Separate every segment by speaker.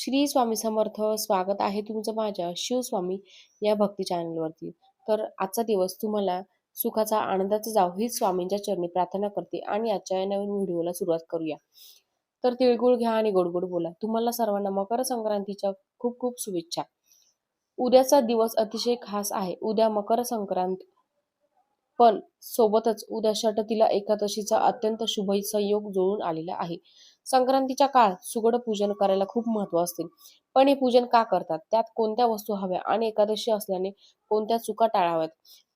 Speaker 1: श्री स्वामी समर्थ स्वागत आहे तुमचं माझ्या शिवस्वामी या भक्ती चॅनलवरती. तर आजचा दिवस तुम्हाला सुखाचा आनंदाचा जाऊ हीच स्वामींच्या चरणी प्रार्थना करते आणि आजच्या या नवीन व्हिडिओला सुरुवात करूया. तर तिळगुळ घ्या आणि गोडगोड बोला. तुम्हाला सर्वांना मकर संक्रांतीच्या खूप खूप शुभेच्छा. उद्याचा दिवस अतिशय खास आहे. उद्या मकर संक्रांत पण सोबतच उद्या षटतीला एकादशीचा अत्यंत शुभ संयोग जुळून आलेला आहे. संक्रांतीच्या काळात सुगड पूजन करायला खूप महत्त्व असते. पण हे पूजन का करतात? त्यात कोणत्या वस्तू हव्या आणि एकादशी असल्याने कोणत्या चुका टाळाव्यात?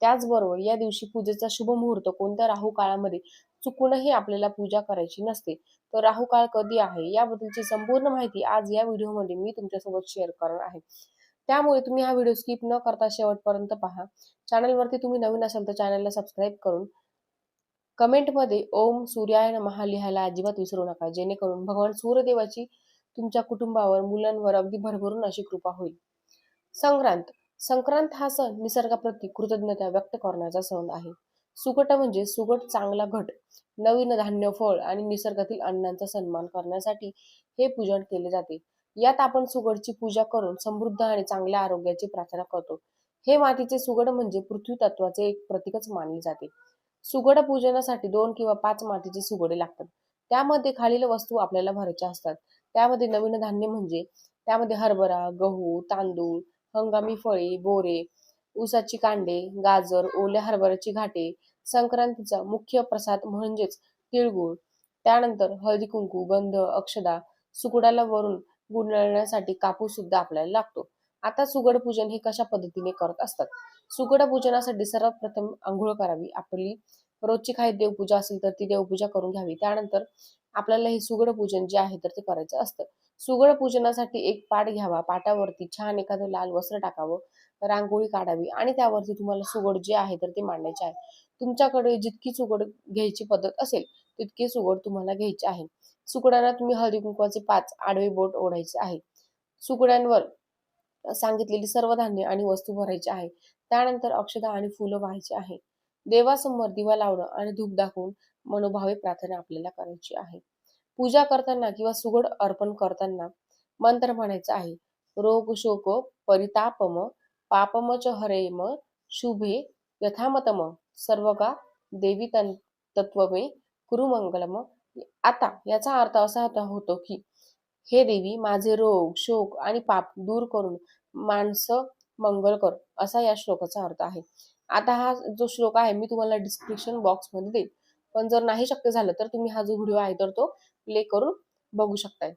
Speaker 1: त्याचबरोबर या दिवशी पूजेचा शुभ मुहूर्त कोणत्या राहू काळामध्ये चुकूनही आपल्याला पूजा करायची नसते. तर राहू काळ कधी आहे? याबद्दलची संपूर्ण माहिती आज या व्हिडिओमध्ये मी तुमच्यासोबत शेअर करणार आहे. त्यामुळे तुम्ही हा व्हिडिओ स्किप न करता शेवटपर्यंत पहा. चॅनलवरती तुम्ही नवीन असाल तर चॅनलला सबस्क्राईब करून कमेंटमध्ये ओम सूर्याय महा लिहायला अजिबात विसरू नका. जेणेकरून भगवान सूर्यदेवाची तुमच्या कुटुंबावर मुलांवर अगदी भरभरून अशी कृपा होईल. संक्रांत. संक्रांत हा सण निसर्गाप्रती कृतज्ञता व्यक्त करण्याचा सण आहे. सुगट म्हणजे सुगट चांगला घट. नवीन धान्य फळ आणि निसर्गातील अण्णांचा सन्मान करण्यासाठी हे पूजन केले जाते. यात आपण सुगडची पूजा करून समृद्ध आणि चांगल्या आरोग्याची प्रार्थना करतो. हे मातीचे सुगड म्हणजे पृथ्वी तत्वाचे एक प्रतीकच मानले जाते. सुगड पूजनासाठी दोन किंवा पाच मातीचे सुगडे लागतात. त्यामध्ये खालील वस्तू आपल्याला भरायच्या असतात. त्यामध्ये नवीन धान्य म्हणजे त्यामध्ये हरभरा गहू तांदूळ हंगामी फळे बोरे ऊसाची कांडे गाजर ओल्या हरभऱ्याची घाटे संक्रांतीचा मुख्य प्रसाद म्हणजेच तिळगुळ. त्यानंतर हळदी कुंकू गंध अक्षदा सुकुडाला वरून गुंडळण्यासाठी कापूस सुद्धा आपल्याला लागतो. आता सुगड पूजन हे कशा पद्धतीने करत असतात? सुगड पूजनासाठी सर्वात प्रथम आंघोळ करावी. आपली रोजची काही देवपूजा असेल तर ती देवपूजा करून घ्यावी. त्यानंतर आपल्याला हे सुगड पूजन जे आहे तर ते करायचं असतं. सुगड पूजनासाठी एक पाट घ्यावा. पाटावरती छान एखादं लाल वस्त्र टाकावं. रांगोळी काढावी आणि त्यावरती तुम्हाला सुगड जे आहे तर ते मांडायचे आहे. तुमच्याकडे जितकी सुगड घ्यायची पद्धत असेल तितकी सुगड तुम्हाला घ्यायची आहे. सुगड्यांना तुम्ही हळदी कुंकवाचे पाच आडवे बोट ओढायचे आहे. सुगड्यांवर सांगितलेली सर्व धान्य आणि वस्तू भरायची आहे. त्यानंतर अक्षदा आणि फुलं व्हायची आहे. देवासमोर दिवा लावणं आणि धूप दाखवून मनोभावे प्रार्थना आपल्याला करायची आहे. पूजा करताना किंवा सुगड अर्पण करताना मंत्र म्हणायचं आहे. रोग शोक परितापम पापम च हरेम शुभे यथामतम सर्वगा देवी तत्वमे कुरुमंगलम आता याचा अर्थ असा होतो की हे देवी माझे रोग शोक आणि पाप दूर करून माणसं मंगल कर असा या श्लोकाचा अर्थ आहे. आता हा जो श्लोक आहे मी तुम्हाला डिस्क्रिप्शन बॉक्समध्ये देईन. पण जर नाही शक्य झालं तर तुम्ही हा जो व्हिडिओ आहे तर तो प्ले करून बघू शकताय.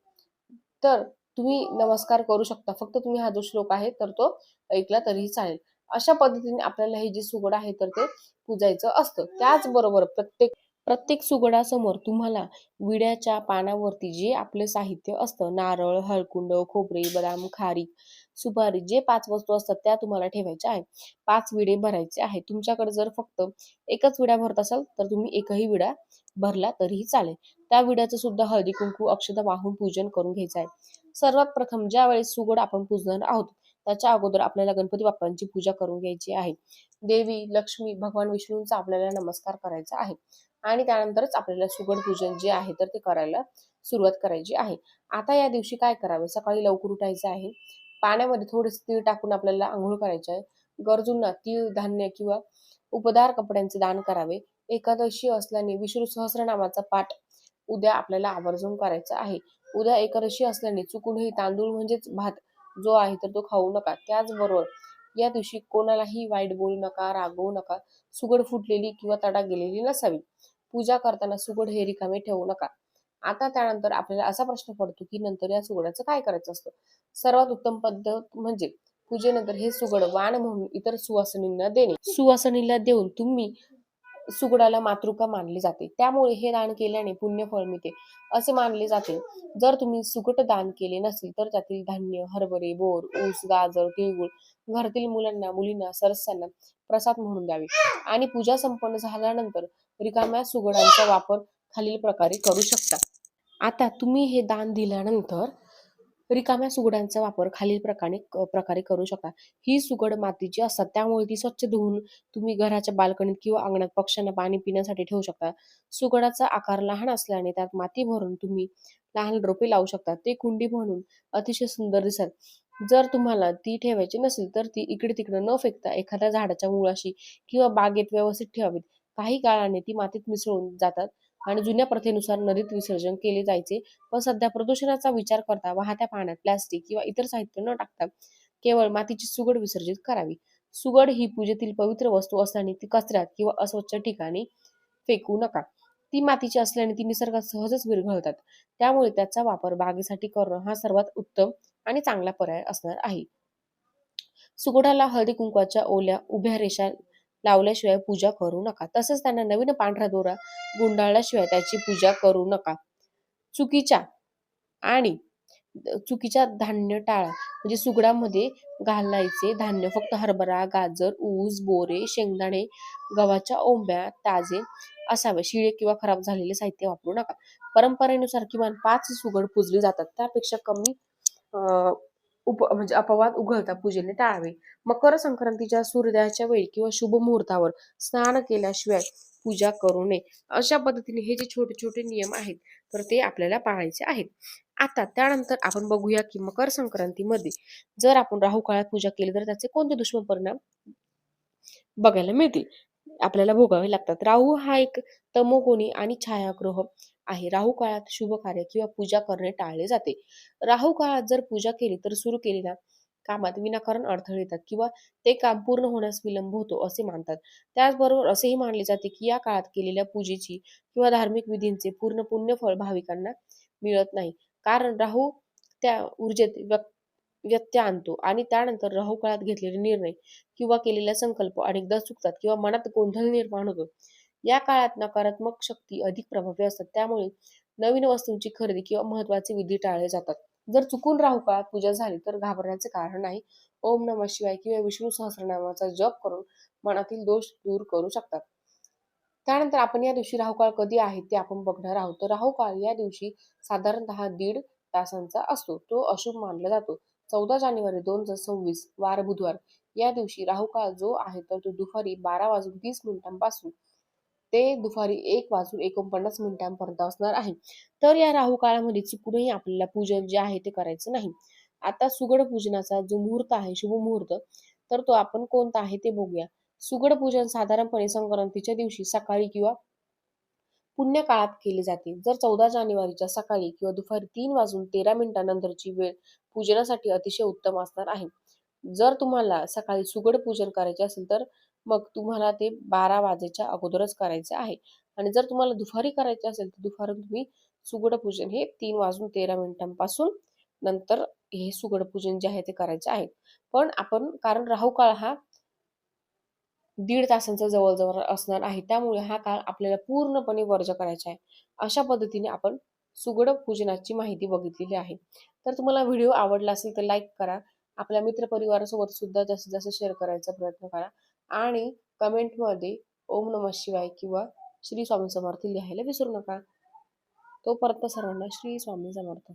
Speaker 1: तर तुम्ही नमस्कार करू शकता. फक्त तुम्ही हा जो श्लोक आहे तर तो ऐकला तरीही चालेल. अशा पद्धतीने आपल्याला हे जे सुगड आहे तर ते पूजायचं असतं. त्याचबरोबर प्रत्येक प्रत्येक सुगडासमोर तुम्हाला विड्याच्या पानावरती जे आपले साहित्य असतं नारळ हळकुंड खोबरे बदाम खारीक सुपारी जे पाच वस्तू असतात त्या तुम्हाला ठेवायच्या आहे पाच विडे भरायचे आहे तुमच्याकडे जर फक्त एकच विडा भरत असाल तर तुम्ही एकही विडा भरला तरीही चालेल. त्या विड्याचं सुद्धा हळदी कुंकू अक्षता वाहून पूजन करून घ्यायचं आहे. सर्वात प्रथम ज्या वेळेस सुगड आपण पूजणार आहोत त्याच्या अगोदर आपल्याला गणपती बाप्पांची पूजा करून घ्यायची आहे. देवी लक्ष्मी भगवान विष्णूंचा आपल्याला नमस्कार करायचा आहे. आणि त्यानंतरच आपल्याला सुगड पूजन जे आहे तर ते करायला सुरुवात करायची आहे. आता या दिवशी काय करावे? सकाळी लवकर उठायचं आहे. पाण्यामध्ये थोडेसे तीळ टाकून आपल्याला आंघोळ करायचे आहे. गरजूंना तीळ धान्य किंवा उपदार कपड्यांचे दान करावे. एकादशी असल्याने विष्णू सहस्रनामाचा पाठ उद्या आपल्याला आवर्जून करायचा आहे. उद्या एकादशी असल्याने चुकूनही तांदूळ म्हणजेच भात जो आहे तर तो खाऊ नका. त्याचबरोबर या दिवशी कोणालाही वाईट बोलू नका रागवू नका सुगड फुटलेली किंवा तडा गेलेली नसावी. पूजा करताना सुगड हे रिकामे ठेवू नका. आता त्यानंतर आपल्याला असा प्रश्न पडतो की नंतर या सुगडाचं काय करायचं असतं? सर्वात उत्तम पद्धत म्हणजे पूजेनंतर हे सुगड वाण म्हणून इतर सुवासनींना देणे. सुवासनीला देऊन तुम्ही सुगडाला मातृका मानली जाते. त्यामुळे हे दान केल्याने पुण्यफळ मिळते. असे मानले जाते. जर तुम्ही सुगट दान केले नसेल तर त्यातील धान्य हरभरे बोर ऊस गाजर तिळगुळ घरातील मुलांना मुलींना सरसांना प्रसाद म्हणून द्यावे. आणि पूजा संपन्न झाल्यानंतर रिकाम्या सुगडांचा वापर खालील प्रकारे करू शकता. आता तुम्ही हे दान दिल्यानंतर रिकाम्या सुगडांचा वापर खालील प्रकारे प्रकारे करू शकता. ही सुगड मातीची असतात त्यामुळे ती स्वच्छ धुवून तुम्ही घराच्या बाल्कनीत किंवा अंगणात पक्ष्यांना पाणी पिण्यासाठी ठेवू शकता. सुगडाचा आकार लहान असल्याने त्यात माती भरून तुम्ही लहान रोपे लावू शकता. ते कुंडी म्हणून अतिशय सुंदर दिसत जर तुम्हाला ती ठेवायची नसेल तर ती इकडे तिकडे न फेकता एखाद्या झाडाच्या मुळाशी किंवा बागेत व्यवस्थित ठेवावीत. काही काळाने ती मातीत मिसळून जातात. आणि जुन्या प्रथेनुसार नदीत विसर्जन केले जायचे. व सध्या प्रदूषणाचा विचार करता वाहत्या पाण्यात प्लास्टिक किंवा इतर साहित्य न टाकता केवळ मातीची सुगड विसर्जित करावी. सुगड ही पूजेतील पवित्र वस्तू असल्याने ती कचऱ्यात किंवा अस्वच्छ ठिकाणी फेकू नका. ती मातीची असल्याने ती निसर्गात सहजच विरघळतात. त्यामुळे त्याचा वापर बागेसाठी करणं हा सर्वात उत्तम आणि चांगला पर्याय असणार आहे. सुगडाला हळदी कुंकवाच्या ओल्या उभ्या रेषा लावल्याशिवाय पूजा करू नका. तसंच त्यांना नवीन पांढरा दोरा गुंडाळल्याशिवाय त्याची पूजा करू नका. चुकीच्या आणि चुकीच्या धान्य टाळा. म्हणजे सुगडामध्ये घालायचे धान्य फक्त हरभरा गाजर ऊस बोरे शेंगदाणे गव्हाच्या ओंब्या ताजे असावे. शिळे किंवा खराब झालेले साहित्य वापरू नका. परंपरेनुसार किमान पाच सुगड पुजली जातात. त्यापेक्षा कमी उप म्हणजे अपवाद उघडता पूजेने टाळावे. मकर संक्रांतीच्या सूर्योदयाच्या वेळी किंवा शुभ मुहूर्तावर स्नान केल्याशिवाय पूजा करू नये. अशा पद्धतीने हे जे छोटे छोटे नियम आहेत तर ते आपल्याला पाळायचे आहेत. आता त्यानंतर आपण बघूया की मकर संक्रांतीमध्ये जर आपण राहू काळात पूजा केली तर त्याचे कोणते दुष्परिणाम परिणाम बघायला मिळतील? आपल्याला भोगावे लागतात. राहू हा एक तमोगुणी आणि छायाग्रह. आहे. राहू काळात शुभ कार्य किंवा पूजा करणे टाळले जाते. राहू काळात जर पूजा केली तर सुरू केलेल्या कामात विनाकारण अडथळे येतात किंवा ते काम पूर्ण होण्यास विलंब होतो असे मानतात. त्याचबरोबर असेही मानले जाते की या काळात केलेल्या पूजेची किंवा धार्मिक विधींचे पूर्ण पुण्यफळ भाविकांना मिळत नाही. कारण राहू त्या ऊर्जेत व्यत्यय आणतो आणि त्यानंतर राहू काळात घेतलेले निर्णय किंवा केलेला संकल्प अनेकदा चुकतात किंवा मनात गोंधळ निर्माण होतो. या काळात नकारात्मक शक्ती अधिक प्रभावी असतात. त्यामुळे नवीन वस्तूंची खरेदी किंवा महत्त्वाचे विधी टाळले जातात. जर चुकून राहू काळात पूजा झाली तर घाबरण्याचे कारण नाही. ओम नम शिवाय किंवा विष्णू सहस्रनामाचा जप करून मनातील दोष दूर करू शकतात. त्यानंतर आपण या दिवशी राहुकाळ कधी आहे ते आपण बघणार आहोत. तर राहुकाळ या दिवशी साधारणतः दीड तासांचा असतो. तो अशुभ मानला जातो. चौदा जानेवारी दोन हजार सव्वीस वार बुधवार. या दिवशी राहुकाळ जो आहे तर तो दुपारी बारा वाजून तीस मिनिटांपासून ते दुपारी एक वाजून एकोणपन्नास मिनिटांपर्यंत असणार आहे. तर या राहू काळामध्ये चुकूनही आपल्याला पूजन जे आहे ते करायचं नाही. आता सुगड पूजनाचा जो मुहूर्त आहे शुभ मुहूर्त तर तो आपण कोणता आहे ते बघूया. सुगड पूजन साधारणपणे संक्रांतीच्या दिवशी सकाळी किंवा पुण्य काळात केले जाते. जर चौदा जानेवारीच्या सकाळी किंवा दुपारी तीन वाजून तेरा मिनिटांनंतरची वेळ पूजनासाठी अतिशय उत्तम असणार आहे. जर तुम्हाला सकाळी सुगड पूजन करायचे असेल तर मग तुम्हाला ते बारा वाजेच्या अगोदरच करायचे आहे. आणि जर तुम्हाला दुपारी करायचे असेल तर दुपारी तुम्ही सुगड पूजन हे तीन वाजून तेरा मिनिटांपासून नंतर हे सुगड पूजन जे आहे ते करायचे आहे. पण आपण कारण राहू काळ हा दीड तासांचा जवळजवळ असणार आहे त्यामुळे हा काळ आपल्याला पूर्णपणे वर्ज करायचा आहे. अशा पद्धतीने आपण सुगड पूजनाची माहिती बघितलेली आहे. तर तुम्हाला व्हिडिओ आवडला असेल तर लाईक करा. आपल्या मित्रपरिवारासोबत सुद्धा जास्तीत जास्त शेअर करायचा प्रयत्न करा. आणि कमेंटमध्ये ओम नम शिवाय किंवा श्री स्वामी समर्थ लिहायला विसरू नका. तोपर्यंत सर्वांना श्री स्वामी समर्थ.